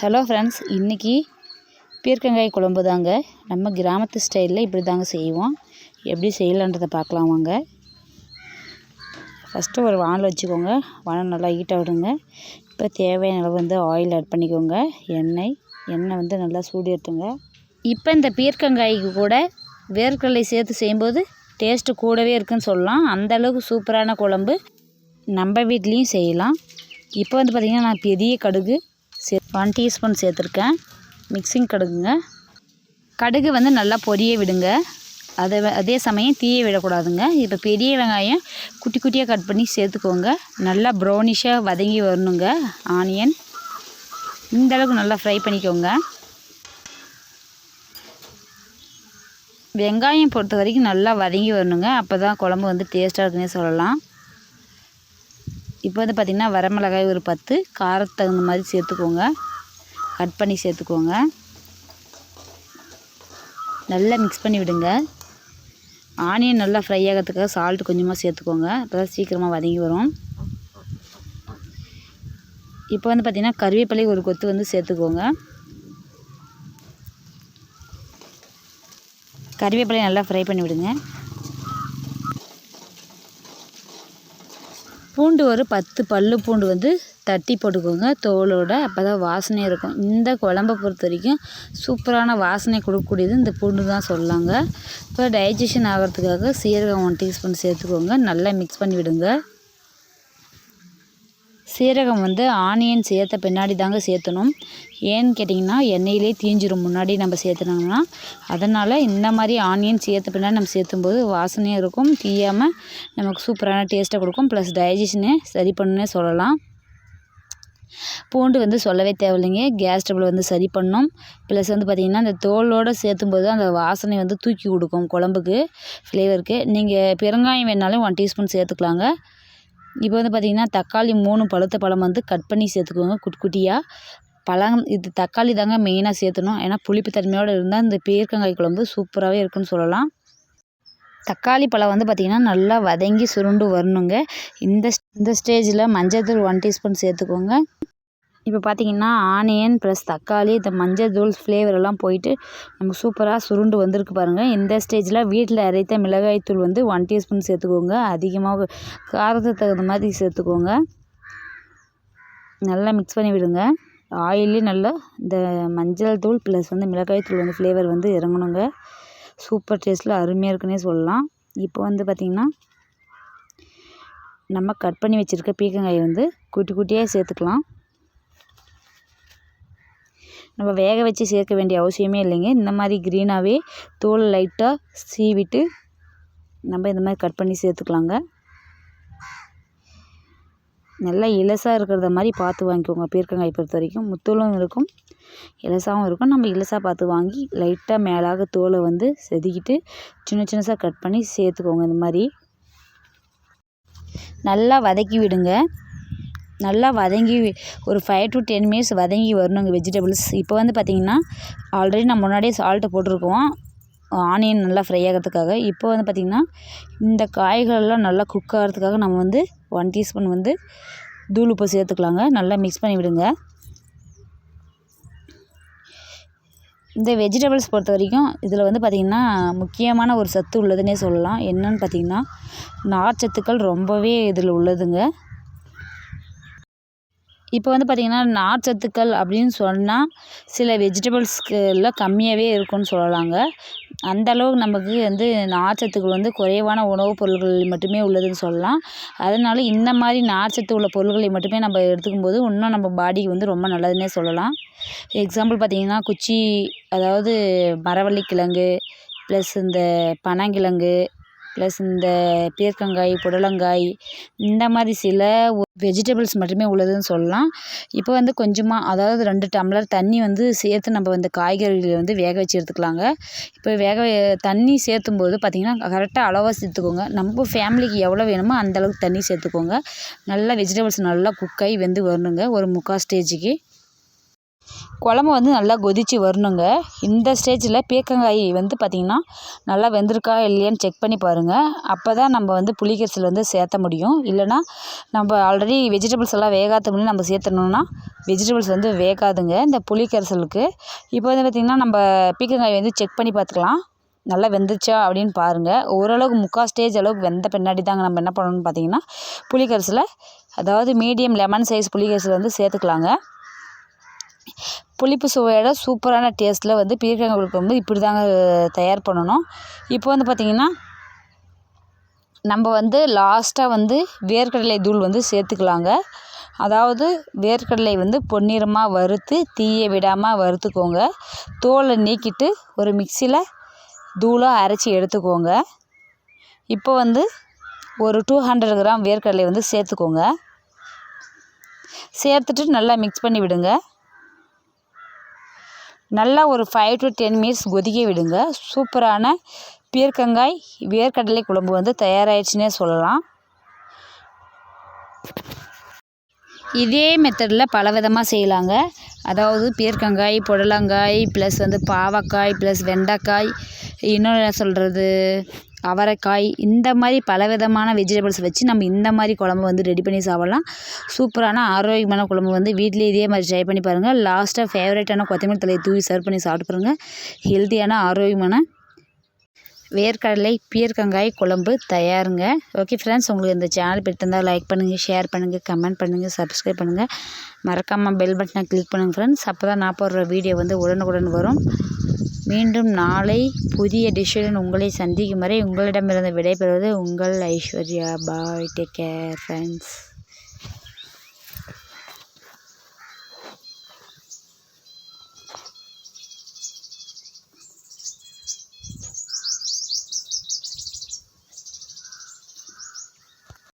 Hello friends இன்றைக்கி பீர்க்கங்காய் குழம்பு தாங்க. நம்ம கிராமத்து ஸ்டைலில் இப்படி தாங்க செய்வோம். எப்படி செய்யலான்றதை பார்க்கலாம் வாங்க. ஃபஸ்ட்டு ஒரு வானல் வச்சுக்கோங்க. வானல் நல்லா ஹீட்டாக விடுங்க. இப்போ தேவையான அளவு வந்து ஆயில் ஆட் பண்ணிக்கோங்க. எண்ணெய் எண்ணெய் வந்து நல்லா சூடி எடுத்துங்க இப்போ இந்த பீர்க்கங்காய்க்கு கூட வேர்க்கடலை சேர்த்து செய்யும்போது டேஸ்ட்டு கூடவே இருக்குன்னு சொல்லலாம். அந்த அளவுக்கு சூப்பரான குழம்பு நம்ம வீட்லேயும் செய்யலாம். இப்போ வந்து பார்த்திங்கன்னா நான் பெரிய கடுகு சே ஒன் டீஸ்பூன் சேர்த்துருக்கேன். மிக்சிங் கடுகுங்க. கடுகு வந்து நல்லா பொரிய விடுங்க. அதை அதே சமயம் தீய விடக்கூடாதுங்க. இப்போ பெரிய வெங்காயம் குட்டி குட்டியாக கட் பண்ணி சேர்த்துக்கோங்க. நல்லா ப்ரௌனிஷாக வதங்கி வரணுங்க. ஆனியன் இந்தளவுக்கு நல்லா ஃப்ரை பண்ணிக்கோங்க. வெங்காயம் பொறுத்த வரைக்கும் நல்லா வதங்கி வரணுங்க. அப்போ தான் குழம்பு வந்து டேஸ்ட்டாக இருக்குன்னே சொல்லலாம். இப்போ வந்து பார்த்திங்கன்னா வரமிளகாய் ஒரு பத்து காரத்துக்கு தகுந்த மாதிரி சேர்த்துக்கோங்க. கட் பண்ணி சேர்த்துக்கோங்க. நல்லா மிக்ஸ் பண்ணி விடுங்க. ஆனியன் நல்லா ஃப்ரை ஆகிறதுக்காக சால்ட் கொஞ்சமாக சேர்த்துக்கோங்க. அப்போ தான் சீக்கிரமாக வதங்கி வரும். இப்போ வந்து பார்த்திங்கன்னா கருவேப்பிலை ஒரு கொத்து வந்து சேர்த்துக்கோங்க. கருவேப்பிலையை நல்லா ஃப்ரை பண்ணி விடுங்க. பூண்டு ஒரு பத்து பல்லு பூண்டு வந்து தட்டி போட்டுக்கோங்க. தோலோட அப்போ தான் வாசனையாக இருக்கும். இந்த குழம்ப பொறுத்த வரைக்கும் சூப்பரான வாசனை கொடுக்கக்கூடியது இந்த பூண்டு தான் சொல்லாங்க இப்போ டைஜஷன் ஆகிறதுக்காக சீரகம் ஒன் டீஸ்பூன் சேர்த்துக்கோங்க. நல்லா மிக்ஸ் பண்ணி விடுங்க சீரகம் வந்து ஆனியன் சேர்த்த பின்னாடி தாங்க சேர்த்தணும். ஏன்னு கேட்டிங்கன்னா எண்ணெயிலே தீஞ்சிரும் முன்னாடி நம்ம சேர்த்துனோம்னா. அதனால் இந்த மாதிரி ஆனியன் சேர்த்த பின்னாடி நம்ம சேர்த்தும்போது வாசனையாக இருக்கும். தீயாமல் நமக்கு சூப்பரான டேஸ்ட்டை கொடுக்கும். ப்ளஸ் டைஜஷனே சரி பண்ணுன்னே சொல்லலாம். பூண்டு வந்து சொல்லவே தேவையில்லைங்க. கேஸ் டபுள் வந்து சரி பண்ணும். ப்ளஸ் வந்து பார்த்திங்கன்னா அந்த தோலோடு சேர்த்தும்போது அந்த வாசனை வந்து தூக்கி கொடுக்கும் குழம்புக்கு ஃப்ளேவருக்கு நீங்கள் பெருங்காயம் வேணாலும் ஒன் டீஸ்பூன் சேர்த்துக்கலாங்க. இப்போ வந்து பார்த்திங்கன்னா தக்காளி மூணு பழுத்த பழம் வந்து கட் பண்ணி சேர்த்துக்கோங்க குட்டி குட்டியாக பழம் இது தக்காளி தாங்க மெயினாக சேர்த்தணும். ஏன்னா புளிப்பு தன்மையோடு இருந்தால் இந்த பீர்க்கங்காய் குழம்பு சூப்பராகவே இருக்குன்னு சொல்லலாம். தக்காளி பழம் வந்து பார்த்திங்கன்னா நல்லா வதங்கி சுருண்டு வரணுங்க. இந்த இந்த ஸ்டேஜில் மஞ்சள் தூள் ஒன் டீஸ்பூன் சேர்த்துக்கோங்க. இப்போ பார்த்தீங்கன்னா ஆனியன் ப்ளஸ் தக்காளி இந்த மஞ்சள் தூள் ஃப்ளேவர் எல்லாம் போயிட்டு நமக்கு சூப்பராக சுருண்டு வந்திருக்கு பாருங்கள் இந்த ஸ்டேஜில் வீட்டில் அரைத்த மிளகாய் தூள் வந்து ஒன் டீஸ்பூன் சேர்த்துக்கோங்க. அதிகமாக காரத்துக்கு தகுந்த மாதிரி சேர்த்துக்கோங்க. நல்லா மிக்ஸ் பண்ணி விடுங்க. ஆயிலே நல்லா இந்த மஞ்சள் தூள் ப்ளஸ் வந்து மிளகாய் தூள் வந்து ஃப்ளேவர் வந்து இறங்கணுங்க. சூப்பர் டேஸ்ட்டில் அருமையாக இருக்குன்னே சொல்லலாம். இப்போ வந்து பார்த்திங்கன்னா நம்ம கட் பண்ணி வச்சுருக்க பீக்கங்காயை வந்து குட்டி குட்டியாக சேர்த்துக்கலாம். நம்ம வேக வச்சு சேர்க்க வேண்டிய அவசியமே இல்லைங்க. இந்த மாதிரி க்ரீனாகவே தோல் லைட்டாக சீவிட்டு நம்ம இந்த மாதிரி கட் பண்ணி சேர்த்துக்கலாங்க. நல்லா இலசாக இருக்கிறத மாதிரி பார்த்து வாங்கிக்கோங்க. பீர்க்கங்காய் பொறுத்த வரைக்கும் முத்தூளும் இருக்கும் இலசாவும் இருக்கும். நம்ம இலசாக பார்த்து வாங்கி லைட்டாக மேலாக தோலை வந்து செதுக்கிட்டு சின்ன சின்னசாக கட் பண்ணி சேர்த்துக்கோங்க இந்த மாதிரி. நல்லா வதக்கி விடுங்க. நல்லா வதங்கி ஒரு ஃபைவ் டு டென் மினிட்ஸ் வதங்கி வரணுங்க வெஜிடபிள்ஸ் இப்போ வந்து பார்த்திங்கன்னா ஆல்ரெடி நம்ம முன்னாடியே சால்ட்டு போட்டிருக்கோம். ஆனியன் நல்லா ஃப்ரை ஆகிறதுக்காக. இப்போ வந்து பார்த்திங்கன்னா இந்த காய்களெல்லாம் நல்லா குக் ஆகிறதுக்காக நம்ம வந்து ஒன் டீஸ்பூன் வந்து தூள் உப்பு சேர்த்துக்கலாங்க. நல்லா மிக்ஸ் பண்ணி விடுங்க. இந்த வெஜிடபிள்ஸ் பொறுத்த வரைக்கும் இதில் வந்து பார்த்திங்கன்னா முக்கியமான ஒரு சத்து உள்ளதுன்னே சொல்லலாம். என்னன்னு பார்த்திங்கன்னா நார்ச்சத்துக்கள் ரொம்பவே இதில் உள்ளதுங்க. இப்போ வந்து பார்த்திங்கன்னா நார்ச்சத்துக்கள் அப்படின்னு சொன்னால் சில வெஜிடபிள்ஸ்க்கு எல்லாம் கம்மியாகவே இருக்கும்னு சொல்லலாங்க. அந்தளவுக்கு நமக்கு வந்து நார்ச்சத்துக்கள் வந்து குறைவான உணவுப் பொருள்களில் மட்டுமே உள்ளதுன்னு சொல்லலாம். அதனால இந்த மாதிரி நார்ச்சத்து உள்ள பொருள்களை மட்டுமே நம்ம எடுத்துக்கும் போது இன்னும் நம்ம பாடிக்கு வந்து ரொம்ப நல்லதுன்னே சொல்லலாம். எக்ஸாம்பிள் பார்த்திங்கன்னா குச்சி அதாவது மரவள்ளிக்கிழங்கு ப்ளஸ் இந்த பனங்கிழங்கு ப்ளஸ் இந்த பீர்க்கங்காய் புடலங்காய் இந்த மாதிரி சில வெஜிடபிள்ஸ் மட்டுமே உள்ளதுன்னு சொல்லலாம். இப்போ வந்து கொஞ்சமாக அதாவது ரெண்டு டம்ளர் தண்ணி வந்து சேர்த்து நம்ம இந்த காய்கறிகளை வந்து வேக வச்சு எடுத்துக்கலாங்க. இப்போ வேக தண்ணி சேர்த்தும் போது பார்த்திங்கன்னா கரெக்டாக அளவாக சேர்த்துக்கோங்க. நம்ம ஃபேமிலிக்கு எவ்வளோ வேணுமோ அந்தளவுக்கு தண்ணி சேர்த்துக்கோங்க. நல்லா வெஜிடபிள்ஸ் நல்லா குக்காகி வெந்து வரணுங்க. ஒரு முக்கால் ஸ்டேஜுக்கு குழம்பு வந்து நல்லா கொதித்து வரணுங்க. இந்த ஸ்டேஜில் பீர்க்கங்காய் வந்து பார்த்திங்கன்னா நல்லா வெந்திருக்கா இல்லையான்னு செக் பண்ணி பாருங்கள் அப்போ தான் நம்ம வந்து புளிக்கரைசல் வந்து சேர்த்த முடியும். இல்லைன்னா நம்ம ஆல்ரெடி வெஜிடபிள்ஸ் எல்லாம் வேகாத முன்னே நம்ம சேர்த்தணுன்னா வெஜிடபிள்ஸ் வந்து வேகாதுங்க இந்த புளிக்கரைசலுக்கு இப்போ வந்து பார்த்திங்கன்னா நம்ம பீர்க்கங்காய் வந்து செக் பண்ணி பார்த்துக்கலாம். நல்லா வெந்துச்சா அப்படின்னு பாருங்கள் ஓரளவுக்கு முக்கால் ஸ்டேஜ் அளவுக்கு வெந்த பின்னாடி தாங்க நம்ம என்ன பண்ணணும்னு பார்த்தீங்கன்னா புளிக்கரைசலை அதாவது மீடியம் லெமன் சைஸ் புளிக்கரைசல் வந்து சேர்த்துக்கலாங்க. புளிப்பு சுவையோட சூப்பரான டேஸ்ட்டில் வந்து பீர்க்கங்காய் வந்து இப்படி தாங்க தயார் பண்ணணும். இப்போ வந்து பார்த்திங்கன்னா நம்ம வந்து லாஸ்ட்டாக வந்து வேர்க்கடலை தூள் வந்து சேர்த்துக்கலாங்க. அதாவது வேர்க்கடலை வந்து பொன்னிறமாக வறுத்து தீயை விடாமல் வறுத்துக்கோங்க. தோலை நீக்கிட்டு ஒரு மிக்சியில் தூளாக அரைச்சி எடுத்துக்கோங்க. இப்போ வந்து ஒரு டூ ஹண்ட்ரட் கிராம் வேர்க்கடலை வந்து சேர்த்துக்கோங்க. சேர்த்துட்டு நல்லா மிக்ஸ் பண்ணி விடுங்க. நல்லா ஒரு ஃபைவ் டு டென் மினிட்ஸ் கொதிக்க விடுங்க. சூப்பரான பீர்க்கங்காய் வேர்க்கடலை குழம்பு வந்து தயாராகிடுச்சுன்னே சொல்லலாம். இதே மெத்தடில் பல விதமாக செய்யலாங்க. அதாவது பீர்க்கங்காய் புடலங்காய் ப்ளஸ் வந்து பாவக்காய் ப்ளஸ் வெண்டைக்காய். இன்னொன்று என்ன சொல்கிறது அவரைக்காய் இந்த மாதிரி பல விதமான வெஜிடபிள்ஸ் வச்சு நம்ம இந்த மாதிரி குழம்பு வந்து ரெடி பண்ணி சாப்பிட்லாம். சூப்பரான ஆரோக்கியமான குழம்பு வந்து வீட்டிலே இதே மாதிரி ட்ரை பண்ணி பாருங்கள் லாஸ்ட்டாக ஃபேவரட்டான கொத்தமல்லி தலையை தூவி சர்வ் பண்ணி சாப்பிட்டு பாருங்கள் ஹெல்த்தியான ஆரோக்கியமான வேர்க்கடலை பீர்க்கங்காய் குழம்பு தயாருங்க. ஓகே ஃப்ரெண்ட்ஸ் உங்களுக்கு இந்த சேனல் பிடித்திருந்தால் லைக் பண்ணுங்கள் ஷேர் பண்ணுங்கள் கமெண்ட் பண்ணுங்கள் சப்ஸ்கிரைப் பண்ணுங்கள் மறக்காமல் பெல் பட்டனை கிளிக் பண்ணுங்கள் ஃப்ரெண்ட்ஸ் அப்போ தான் நான் போடுற வீடியோ வந்து உடனுக்குடன் வரும். மீண்டும் நாளை புதிய டிஷ்ஷுடன் உங்களை சந்திக்கும் வரை உங்களிடமிருந்து விடைபெறுவது உங்கள் Aishwarya. Bye take care friends